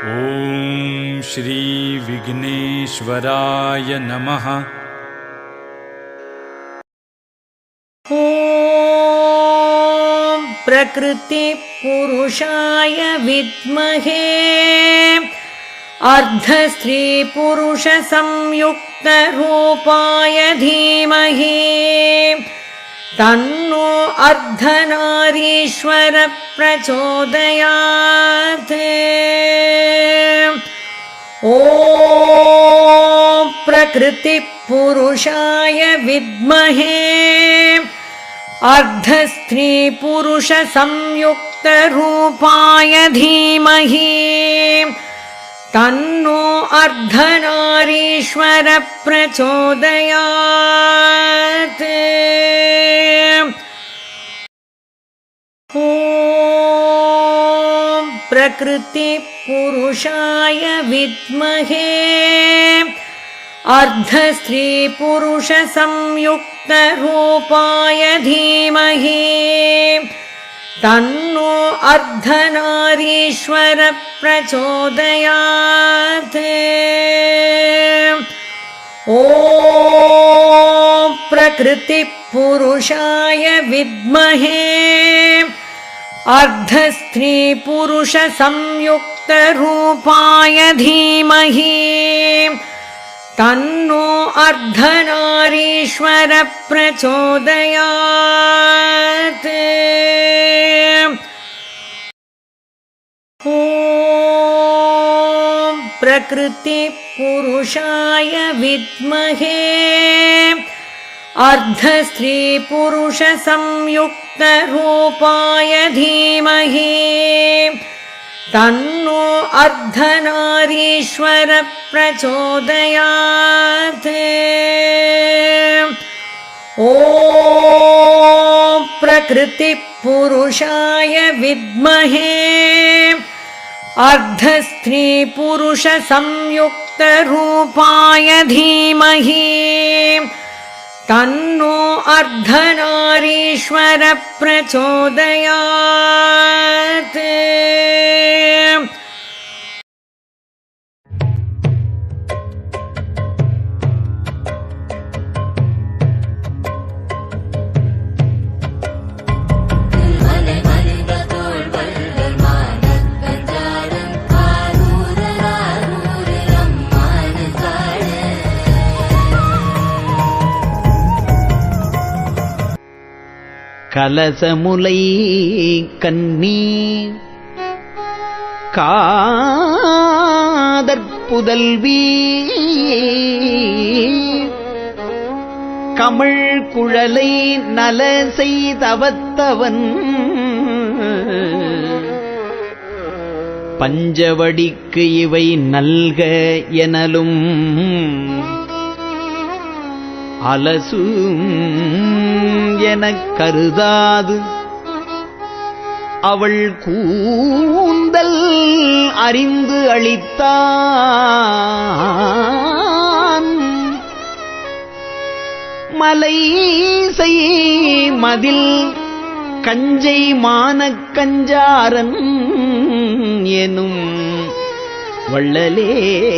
ॐ श्रीविघ्नेश्वराय नमः। ॐ प्रकृतिपुरुषाय विद्महे। अर्धस्त्रीपुरुषसंयुक्तरूपाय धीमहि तन्नो अर्धनारीश्वर प्रचोदयात् ॐ प्रकृतिपुरुषाय विद्महे अर्धस्त्रीपुरुषसंयुक्तरूपाय धीमहि तन्नो अर्धनारीश्वर प्रचोदयात् ॐ प्रकृतिपुरुषाय विद्महे अर्धस्त्रीपुरुषसंयुक्तरूपाय धीमहि तन्नो अर्धनारीश्वर प्रचोदयात् ॐ प्रकृतिपुरुषाय विद्महे अर्धस्त्रीपुरुषसंयुक्तरूपाय धीमहि तन्नो अर्धनारीश्वर प्रचोदयात् ॐ प्रकृतिपुरुषाय विद्महे। अर्धस्त्रीपुरुषसंयुक्तरूपाय धीमहि तन्नो अर्धनारीश्वर प्रचोदयात् ॐ प्रकृतिपुरुषाय विद्महे अर्धस्त्रीपुरुषसंयुक्तरूपाय धीमहि तन्नो अर्धनारीश्वर கலசமுலை கண்ணீ காதற்புதல்வி கமிழ் குழலை நல செய்தவத்தவன் பஞ்சவடிக்கு இவை நல்க எனலும். அலசும் எனக் கருதாது. அவள் கூந்தல் அறிந்து அளித்தான். மலை செய் மதில் கஞ்சை மானக் கஞ்சாரன் எனும் வள்ளலே.